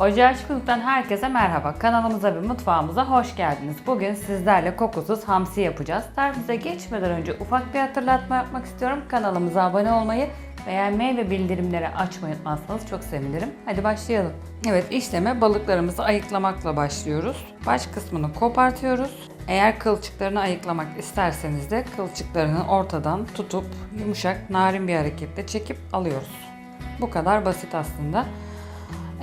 Ocağı Çikoluk'tan herkese merhaba. Kanalımıza ve mutfağımıza hoş geldiniz. Bugün sizlerle kokusuz hamsi yapacağız. Tarifimize geçmeden önce ufak bir hatırlatma yapmak istiyorum. Kanalımıza abone olmayı, beğenmeyi ve bildirimleri açmayı unutmazsanız çok sevinirim. Hadi başlayalım. Evet işleme balıklarımızı ayıklamakla başlıyoruz. Baş kısmını kopartıyoruz. Eğer kılçıklarını ayıklamak isterseniz de kılçıklarını ortadan tutup yumuşak, narin bir hareketle çekip alıyoruz. Bu kadar basit aslında.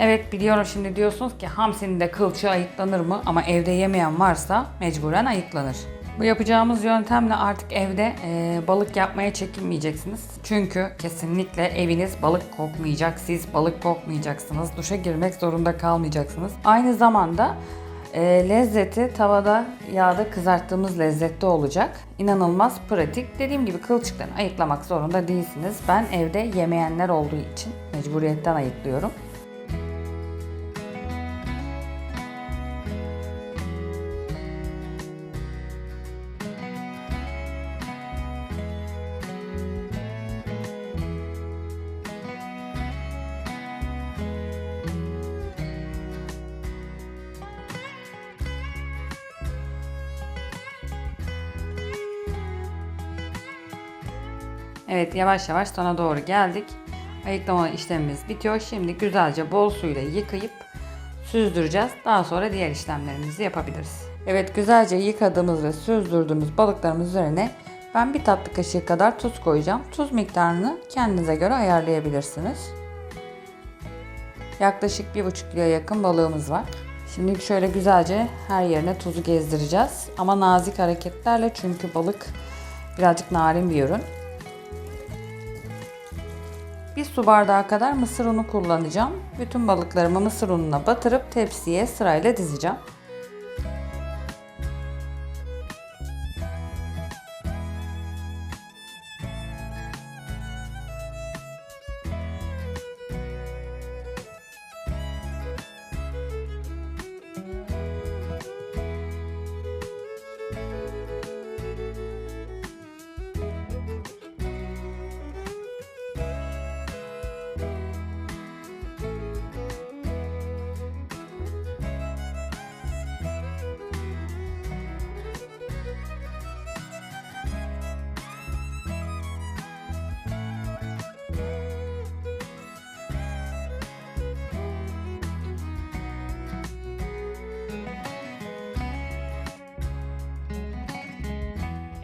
Evet biliyorum şimdi diyorsunuz ki hamsinin de kılçığı ayıklanır mı? Ama evde yemeyen varsa mecburen ayıklanır. Bu yapacağımız yöntemle artık evde e, balık yapmaya çekinmeyeceksiniz. Çünkü kesinlikle eviniz balık kokmayacak, siz balık kokmayacaksınız, duşa girmek zorunda kalmayacaksınız. Aynı zamanda e, lezzeti tavada yağda kızarttığımız lezzette olacak. İnanılmaz pratik. Dediğim gibi kılçıklarını ayıklamak zorunda değilsiniz. Ben evde yemeyenler olduğu için mecburiyetten ayıklıyorum. Evet yavaş yavaş sona doğru geldik. Ayıklama işlemimiz bitiyor. Şimdi güzelce bol suyla yıkayıp süzdüreceğiz. Daha sonra diğer işlemlerimizi yapabiliriz. Evet güzelce yıkadığımız ve süzdürdüğümüz balıklarımız üzerine ben bir tatlı kaşığı kadar tuz koyacağım. Tuz miktarını kendinize göre ayarlayabilirsiniz. Yaklaşık bir buçuk kiloya yakın balığımız var. Şimdi şöyle güzelce her yerine tuzu gezdireceğiz. Ama nazik hareketlerle çünkü balık birazcık narin bir ürün. Su bardağı kadar mısır unu kullanacağım. Bütün balıklarımı mısır ununa batırıp tepsiye sırayla dizeceğim.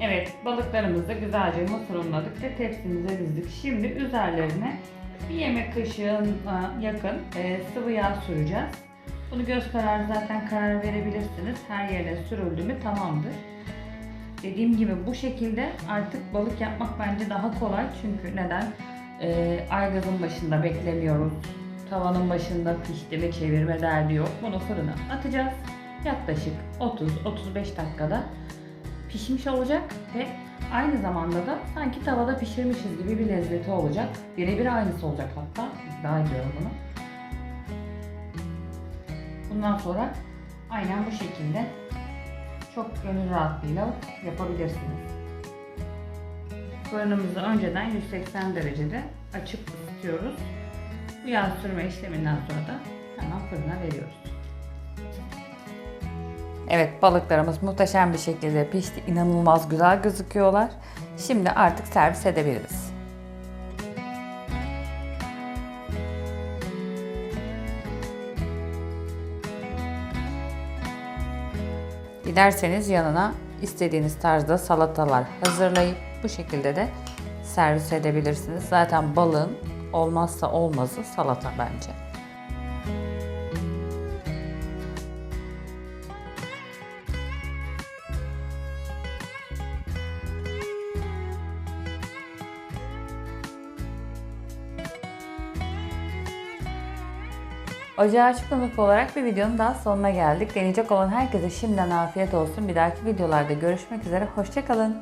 Evet balıklarımızı güzelce mısır unladık ve tepsimize dizdik. Şimdi üzerlerine bir yemek kaşığına yakın e, sıvı yağ süreceğiz. Bunu göz kararı zaten karar verebilirsiniz. Her yerine sürüldü mü tamamdır. Dediğim gibi bu şekilde artık balık yapmak bence daha kolay. Çünkü neden? E, aygazın başında beklemiyoruz. Tavanın başında pişti ve çevirme derdi yok. Bunu fırına atacağız. Yaklaşık 30-35 dakikada pişmiş olacak ve aynı zamanda da sanki tavada pişirmişiz gibi bir lezzeti olacak. Birebir aynısı olacak hatta. İddia ediyorum bunu. Bundan sonra aynen bu şekilde çok gönül rahatlığıyla yapabilirsiniz. Fırınımızı önceden 180 derecede açıp ısıtıyoruz. Bu yağ sürme işleminden sonra da hemen fırına veriyoruz. Evet balıklarımız muhteşem bir şekilde pişti. İnanılmaz güzel gözüküyorlar. Şimdi artık servis edebiliriz. Dilerseniz yanına istediğiniz tarzda salatalar hazırlayıp bu şekilde de servis edebilirsiniz. Zaten balığın olmazsa olmazı salata bence. Ocağı Açık Konuk olarak bir videonun daha sonuna geldik. Deneyecek olan herkese şimdiden afiyet olsun. Bir dahaki videolarda görüşmek üzere. Hoşçakalın.